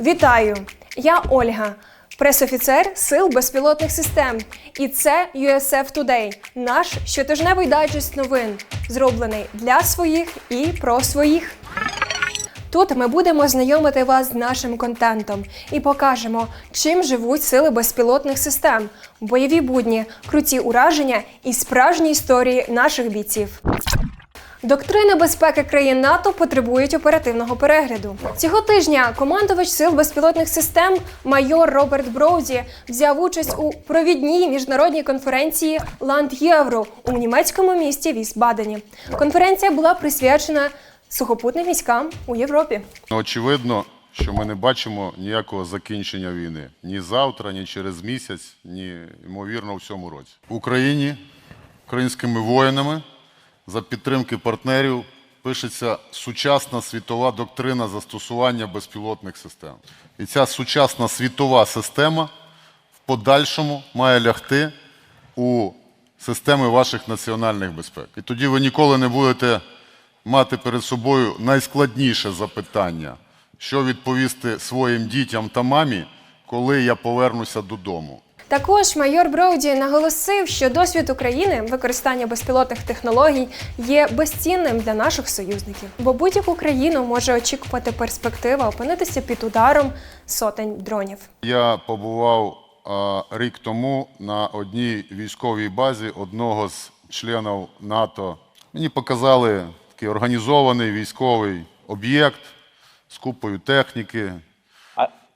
Вітаю! Я Ольга, пресофіцер Сил безпілотних систем. І це USF Today, наш щотижневий дайджест новин, зроблений для своїх і про своїх. Тут ми будемо знайомити вас з нашим контентом і покажемо, чим живуть сили безпілотних систем, бойові будні, круті ураження і справжні історії наших бійців. Доктрини безпеки країн НАТО потребують оперативного перегляду. Цього тижня командувач сил безпілотних систем майор Роберт Броуді взяв участь у провідній міжнародній конференції Ланд Євро у німецькому місті Вісбадені. Конференція була присвячена сухопутним військам у Європі. Ну, Очевидно, що ми не бачимо ніякого закінчення війни ні завтра, ні через місяць, ні ймовірно в цьому році. В Україні українськими воїнами за підтримки партнерів пишеться сучасна світова доктрина застосування безпілотних систем. І ця сучасна світова система в подальшому має лягти у системи ваших національних безпек. І тоді ви ніколи не будете мати перед собою найскладніше запитання, що відповісти своїм дітям та мамі, коли я повернуся додому. Також майор Броуді наголосив, що досвід України використання безпілотних технологій є безцінним для наших союзників, бо будь-яку країну може очікувати перспектива опинитися під ударом сотень дронів. Я побував а, рік тому на одній військовій базі одного з членів НАТО. Мені показали такий організований військовий об'єкт з купою техніки,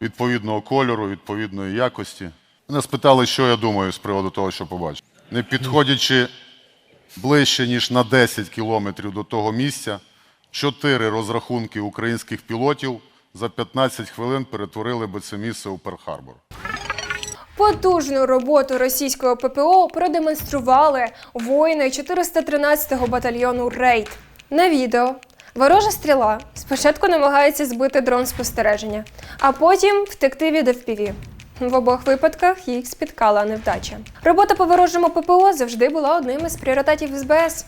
відповідного кольору, відповідної якості. Мене спитали, що я думаю з приводу того, що побачив. Не підходячи ближче, ніж на 10 кілометрів до того місця, чотири розрахунки українських пілотів за 15 хвилин перетворили би це місце у Перл-Харбор. Потужну роботу російського ППО продемонстрували воїни 413-го батальйону Рейд. На відео ворожа стріла спочатку намагається збити дрон спостереження, а потім втекти від FPV. В обох випадках їх спіткала невдача. Робота по ворожому ППО завжди була одним із пріоритетів СБС.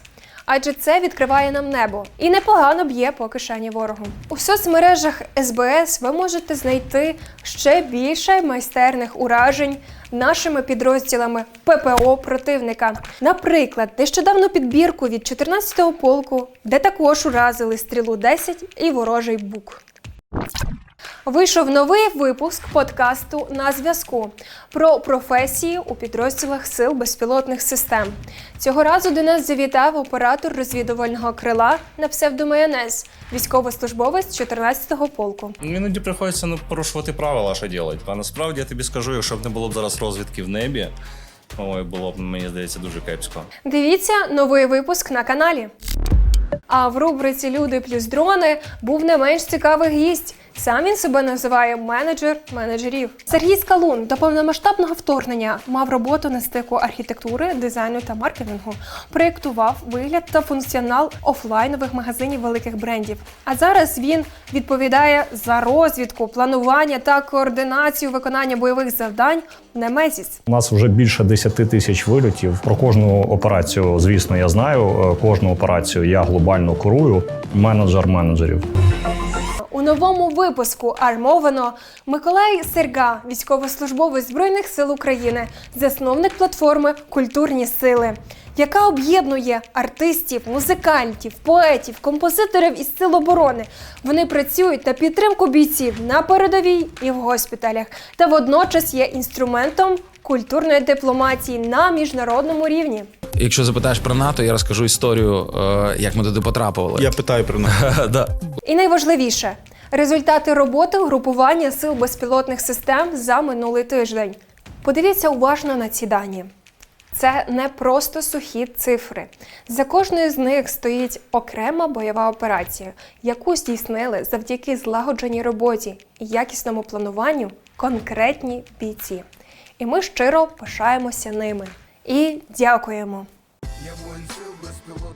Адже це відкриває нам небо і непогано б'є по кишені ворогу. У соцмережах СБС ви можете знайти ще більше майстерних уражень нашими підрозділами ППО противника. Наприклад, нещодавно підбірку від 14-го полку, де також уразили стрілу 10 і ворожий бук. Вийшов новий випуск подкасту на зв'язку про професії у підрозділах сил безпілотних систем. Цього разу до нас завітав оператор розвідувального крила на псевдомайонез, військовослужбовець 14-го полку. Іноді приходиться ну, порушувати правила, що робити. А насправді я тобі скажу, якщо б не було б зараз розвідки в небі, ой, було б, мені здається, дуже кепсько. Дивіться новий випуск на каналі. А в рубриці Люди плюс дрони був не менш цікавий гість. Сам він себе називає менеджер менеджерів. Сергій Скалун до повномасштабного вторгнення мав роботу на стику архітектури, дизайну та маркетингу. Проєктував вигляд та функціонал офлайнових магазинів великих брендів. А зараз він відповідає за розвідку, планування та координацію виконання бойових завдань Немезіс. У нас вже більше 10 тисяч вильотів. Про кожну операцію, звісно, я знаю. Е, Кожну операцію я глобально курую. Менеджер менеджерів. Новому випуску армовано Миколай Серга, військовослужбовець Збройних сил України, засновник платформи Культурні сили, яка об'єднує артистів, музикантів, поетів, композиторів із сил оборони. Вони працюють на підтримку бійців на передовій і в госпіталях, та водночас є інструментом культурної дипломатії на міжнародному рівні. Якщо запитаєш про НАТО, я розкажу історію, е, як ми туди потрапили. Я питаю про нас. да. І найважливіше результати роботи угрупування сил безпілотних систем за минулий тиждень. Подивіться уважно на ці дані. Це не просто сухі цифри. За кожною з них стоїть окрема бойова операція, яку здійснили завдяки злагодженій роботі і якісному плануванню конкретні бійці. І ми щиро пишаємося ними. І дякуємо. Я воїн сил безпілотних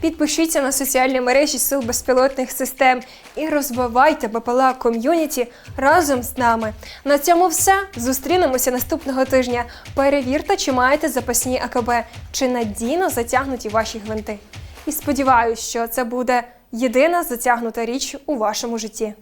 Підпишіться на соціальні мережі Сил безпілотних систем і розвивайте БПЛА ком'юніті разом з нами. На цьому все. Зустрінемося наступного тижня. Перевірте, чи маєте запасні АКБ, чи надійно затягнуті ваші гвинти. І сподіваюся, що це буде єдина затягнута річ у вашому житті.